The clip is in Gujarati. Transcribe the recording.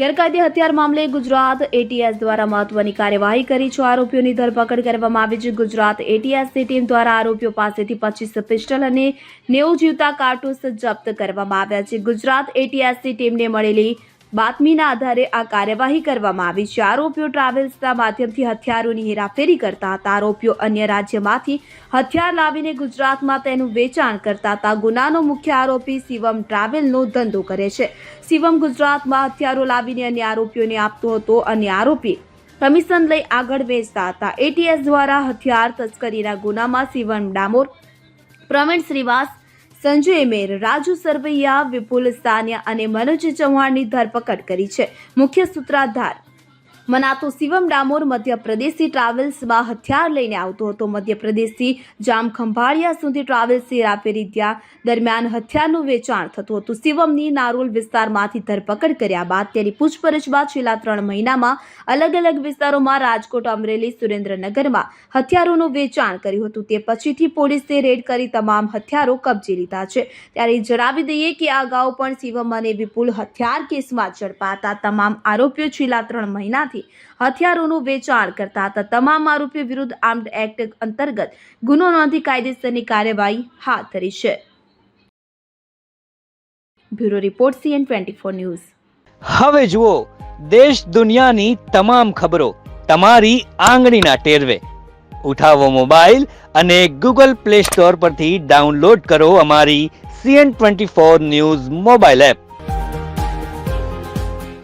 ગેરકાયદે હથિયાર મામલે ગુજરાત એટીએસ દ્વારા મહત્વની કાર્યવાહી કરી છે. આરોપીઓની ધરપકડ કરવામાં આવી છે. ગુજરાત એટીએસની ટીમ દ્વારા આરોપીઓ પાસેથી પચીસ પિસ્ટલ અને નેવું જીવતા કારતૂસ જપ્ત કરવામાં આવ્યા છે. ગુજરાત એટીએસની ટીમને મળેલી બાતમીના આધારે આ કાર્યવાહી કરવામાં આવી. છે આરોપીઓ ટ્રાવેલ્સના માધ્યમથી હથિયારોની હેરાફેરી કરતા હતા. આરોપીઓ અન્ય રાજ્યમાંથી હથિયાર લાવીને ગુજરાતમાં તેનું વેચાણ કરતા હતા. ગુનાનો મુખ્ય આરોપી શિવમ ટ્રાવેલનો ધંધો કરે છે. શિવમ ગુજરાતમાં હથિયારો લાવીને અન્ય આરોપીઓને આપતો હતો. અને આરોપી કમિશન લઈ આગળ વેચતા હતા. એટીએસ દ્વારા હથિયાર તસ્કરીના ગુનામાં શિવમ ડામોર, પ્રવીણ શ્રીવાસ સંજય મેર રાજુ સરવૈયા વિપુલ સાનિયા અને મનોજ ચૌહાણની ધરપકડ કરી છે. મુખ્ય સૂત્રાધાર મનાતો શિવમ ડામોર મધ્યપ્રદેશથી ટ્રાવેલ્સમાં હથિયાર લઈને આવતો હતો. મધ્યપ્રદેશથી જામ ખંભાળિયા સુધી ટ્રાવેલ્સથી રાપેરી ત્યાં દરમિયાન હથિયારનું વેચાણ થતું હતું. શિવમની નારોલ વિસ્તારમાંથી ધરપકડ કર્યા બાદ તેની પૂછપરછ બાદ છેલ્લા ત્રણ મહિનામાં અલગ અલગ વિસ્તારોમાં રાજકોટ, અમરેલી, સુરેન્દ્રનગરમાં હથિયારોનું વેચાણ કર્યું હતું. તે પછીથી પોલીસે રેડ કરી તમામ હથિયારો કબજે લીધા છે. ત્યારે જણાવી દઈએ કે આ અગાઉ પણ શિવમ અને વિપુલ હથિયાર કેસમાં ઝડપાતા તમામ આરોપીઓ છેલ્લા ત્રણ મહિનાથી હથિયારોનું વેચાણ કરતા હતા. તમામ આરોપીઓ વિરુદ્ધ આર્મ્ડ એક્ટ અંતર્ગત ગુનો નોંધી કાયદેસરની કાર્યવાહી હાથ ધરી છે. Bureau report CN news. હવે જુઓ, દેશ દુનિયાની તમામ ખબરો તમારી આંગળીના ટેરવે. ઉઠાવો મોબાઈલ અને ગૂગલ પ્લે સ્ટોર પરથી ડાઉનલોડ કરો અમારી CN twenty four news mobile app.